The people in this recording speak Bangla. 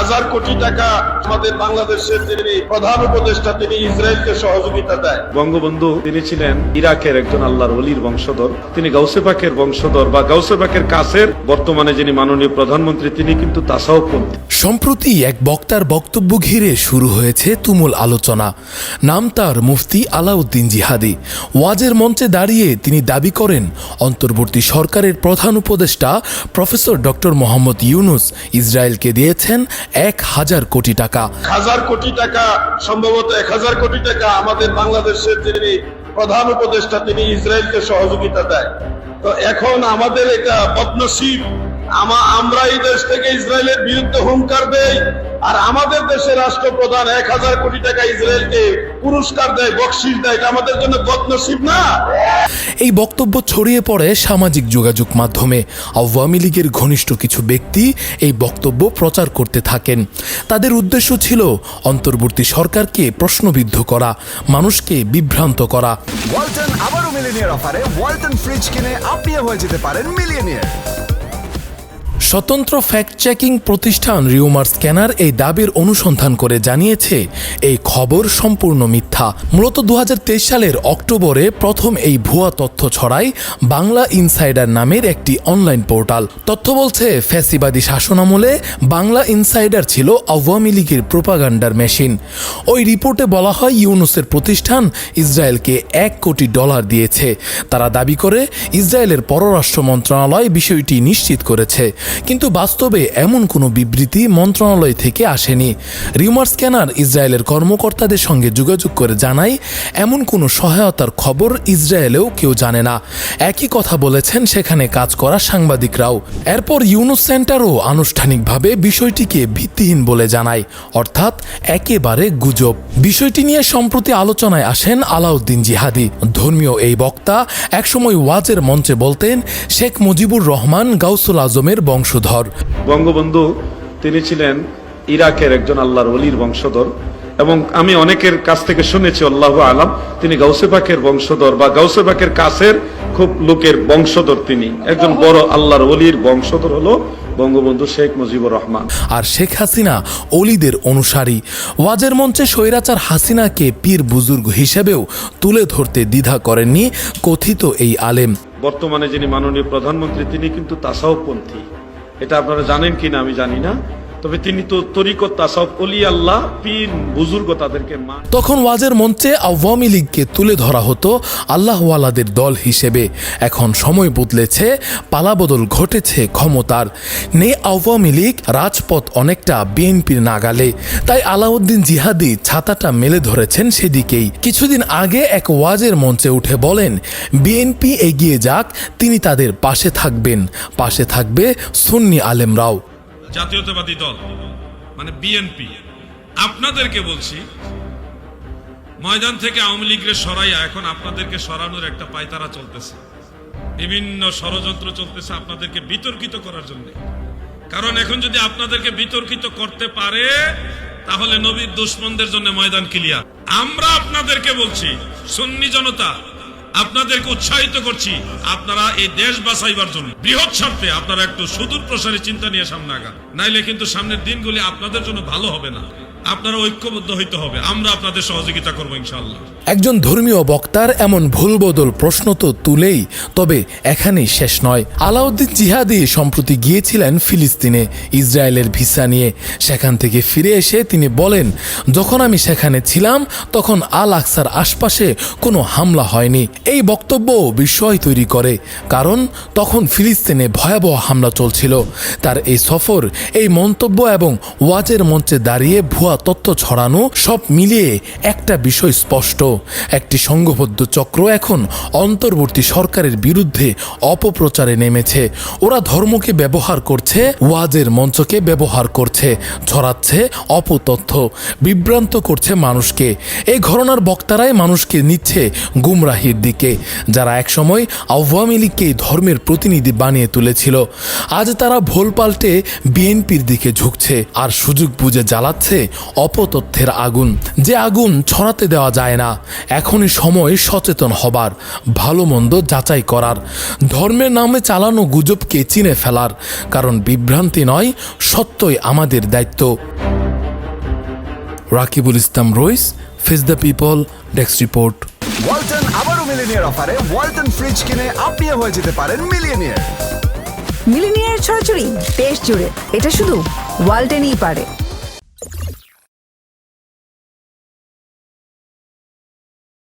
হাজার কোটি টাকা আমাদের বাংলাদেশের যিনি প্রধান উপদেষ্টা তিনি ইসরায়েলকে সহযোগিতা দেয়। বঙ্গবন্ধু তিনি ছিলেন ইরাকের একজন আল্লাহর অলির বংশধর। তিনি গাউসে পাকের বংশধর বা গাউসে পাকের কাছের। বর্তমানে যিনি মাননীয় প্রধানমন্ত্রী তিনি কিন্তু তাসাউপন্থী। সম্প্রতি এক বক্তার বক্তব্য ঘিরে শুরু হয়েছে তুমুল আলোচনা। নাম তার মুফতি আলাউদ্দিন জিহাদি। ওয়াজের মঞ্চে দাঁড়িয়ে তিনি দাবি করেন অন্তর্বর্তী সরকারের প্রধান উপদেষ্টা প্রফেসর ডক্টর মোহাম্মদ ইউনুস ইসরায়েলকে দিয়েছেন এক হাজার কোটি টাকা। হাজার কোটি টাকা, সম্ভবত এক হাজার কোটি টাকা আমাদের বাংলাদেশের যিনি প্রধান উপদেষ্টা, তিনি ইসরায়েলকে সহযোগিতা দেয়। তো এখন আমাদের এটা আমা আমরা এই দেশ থেকে ইসরায়েলের বিরুদ্ধে হুঙ্কার দেই আর আমাদের দেশের রাষ্ট্রপ্রধান এক হাজার কোটি টাকা ইসরায়েলকে পুরস্কার দেয় বকশিস দেয় এটা আমাদের জন্য বদনসিব না? এই বক্তব্য ছড়িয়ে পড়ে সামাজিক যোগাযোগ মাধ্যমে। আওয়ামী লীগের ঘনিষ্ঠ কিছু ব্যক্তি এই বক্তব্য প্রচার করতে থাকেন। তাদের উদ্দেশ্য ছিল অন্তর্বর্তী সরকারকে প্রশ্নবিদ্ধ করা মানুষকে বিভ্রান্ত করা। ওয়ালটন আবারও মিলিনিয়ার অফারে ওয়ালটন ফ্রিজ কিনে আপনিও হয়ে যেতে পারেন মিলিয়নিয়ার। স্বতন্ত্র ফ্যাক্ট চেকিং প্রতিষ্ঠান রিউমার স্ক্যানার এই দাবির অনুসন্ধান করে জানিয়েছে, এই খবর সম্পূর্ণ মিথ্যা। মূলত দু হাজার তেইশ সালের অক্টোবরে প্রথম এই ভুয়া তথ্য ছড়ায় বাংলা ইনসাইডার নামের একটি অনলাইন পোর্টাল। তথ্য বলছে, ফ্যাসিবাদী শাসনামলে বাংলা ইনসাইডার ছিল আওয়ামী লীগের প্রোপাগান্ডার মেশিন। ওই রিপোর্টে বলা হয়, ইউনুসের প্রতিষ্ঠান ইসরায়েলকে এক কোটি ডলার দিয়েছে। তারা দাবি করে, ইসরায়েলের পররাষ্ট্র মন্ত্রণালয় বিষয়টি নিশ্চিত করেছে। কিন্তু বাস্তবে এমন কোনো বিবৃতি মন্ত্রণালয় থেকে আসেনি। রিউমার স্ক্যানার ইসরায়েলের কর্মকর্তাদের সঙ্গে যোগাযোগ করে জানায়, এমন কোনো সহায়তার খবর ইসরায়েলেও কেউ জানে না। একই কথা বলেছেন সেখানে কাজ করা সাংবাদিকরাও। এরপর ইউনুস সেন্টারও আনুষ্ঠানিকভাবে বিষয়টিকে ভিত্তিহীন বলে জানায়, অর্থাৎ একেবারে গুজব। বিষয়টি নিয়ে সম্প্রতি আলোচনায় আসেন আলাউদ্দিন জিহাদি। ধর্মীয় এই বক্তা একসময় ওয়াজের মঞ্চে বলতেন, শেখ মুজিবুর রহমান গাউসুল আজমের বংশধর। বঙ্গবন্ধু তিনি ছিলেন ইরাকের একজন আল্লাহর অলির বংশধর এবং আমি অনেকের কাছ থেকে শুনেছি আল্লাহ আলাম তিনি গাউসে পাকের বংশধর বা গাউসে পাকের কাছের খুব লোকের বংশধর তিনি। একজন বড় আল্লাহর অলির বংশধর হলো বঙ্গবন্ধু শেখ মুজিবুর রহমান। আর শেখ হাসিনা অলিদের অনুসারী। ওয়াজের মঞ্চে স্বৈরাচার হাসিনাকে পীর বুজুর্গ হিসেবেও তুলে ধরতে দ্বিধা করেননি কথিত এই আলেম। বর্তমানে যিনি মাননীয় প্রধানমন্ত্রী তিনি কিন্তু তাসাউপন্থী। এটা আপনারা জানেন কি না আমি জানি না। তবে তিনি তো তরিকত তাসাউফ অলি আল্লাহ, পীর, বুজুর্গ তাদেরকে তখন ওয়াজের মঞ্চে আওয়ামী লীগকে তুলে ধরা হতো আল্লাহওয়ালাদের দল হিসেবে। এখন সময় বদলেছে, পালাবদল ঘটেছে ক্ষমতার। নেই আওয়ামী লীগ রাজপথ অনেকটা বিএনপির নাগালে, তাই আলাউদ্দিন জিহাদি ছাতাটা মেলে ধরেছেন সেদিকেই। কিছুদিন আগে এক ওয়াজের মঞ্চে উঠে বলেন, বিএনপি এগিয়ে যাক, তিনি তাদের পাশে থাকবেন। পাশে থাকবে সুন্নি আলেমরাও। জাতীয়তাবাদী দল মানে বিএনপি আপনাদেরকে বলছি, ময়দান থেকে আওয়ামী লীগের সরাইয়া এখন আপনাদেরকে সরানোর একটা পায়তারা চলতেছে। বিভিন্ন ষড়যন্ত্র চলতেছে আপনাদেরকে বিতর্কিত করার জন্য। কারণ এখন যদি আপনাদেরকে বিতর্কিত করতে পারে, তাহলে নবীর দুশ্মনদের জন্য ময়দান ক্লিয়ার আমরা আপনাদেরকে বলছি, সুন্নি জনতা আপনাদেরকে উৎসাহিত করছি, আপনারা এই দেশ বাঁচাইবার জন্য। বৃহৎ স্বার্থে আপনারা একটু সুদূর প্রসারী চিন্তা নিয়ে সামনে আগান। নাইলে কিন্তু সামনের দিনগুলি আপনাদের জন্য ভালো হবে না। আপনারা ঐক্যবদ্ধ হইতে হবে। আমরা আপনাদের সহযোগিতা করব ইনশাআল্লাহ। একজন ধর্মীয় বক্তার এমন ভুলবদল প্রশ্ন তো তুলেই, তবে এখানেই শেষ নয়। আলাউদ্দিন জিহাদি সম্প্রতি গিয়েছিলেন ফিলিস্তিনে ইসরায়েলের ভিসা নিয়ে। সেখান থেকে ফিরে এসে তিনি বলেন, যখন আমি সেখানে ছিলাম, তখন আল আকসার আশপাশে কোনো হামলা হয়নি। এই বক্তব্য বিস্ময় তৈরি করে, কারণ তখন ফিলিস্তিনে ভয়াবহ হামলা চলছিল। তার এই সফর, এই মন্তব্য এবং ওয়াজের মঞ্চে দাঁড়িয়ে ভুয়া তথ্য ছড়ানো, সব মিলিয়ে একটা বিষয় স্পষ্ট। একটি সংঘবদ্ধ চক্র এখন অন্তর্বর্তী সরকারের বিরুদ্ধে অপপ্রচারে নেমেছে। ওরা ধর্মকে ব্যবহার করছে, ওয়াজের মঞ্চকে ব্যবহার করছে, ছড়াচ্ছে অপতথ্য, বিভ্রান্ত করছে মানুষকে। এই ঘটনার বক্তারাই মানুষকে নিচ্ছে গুমরাহির দিকে, যারা একসময় আওয়ামী লীগকে ধর্মের প্রতিনিধি বানিয়ে তুলেছিল। আজ তারা ভোল পাল্টে বিএনপির দিকে ঝুঁকছে, আর সুযোগ বুঝে জ্বালাচ্ছে অপতথ্যের আগুন। যে আগুন ছড়াতে দেওয়া যায় না এখনই সময় সচেতন হবার ভালো মন্দ যাচাই করার। ধর্মের নামে চালানো গুজবকে চিনে ফেলার কারণ বিভ্রান্তি নয় সত্যই আমাদের দায়িত্ব। Rakibul Islam Rais face the people desk report Walton আবারও মিলিনিয়ার অফারে ওয়ালটন ফ্রিজ কিনে আপনিও হয়ে যেতে পারেন মিলিয়নিয়ার মিলিনিয়ার ছড়াছড়ি দেশ জুড়ে এটা শুধু ওয়ালটেনই পারে।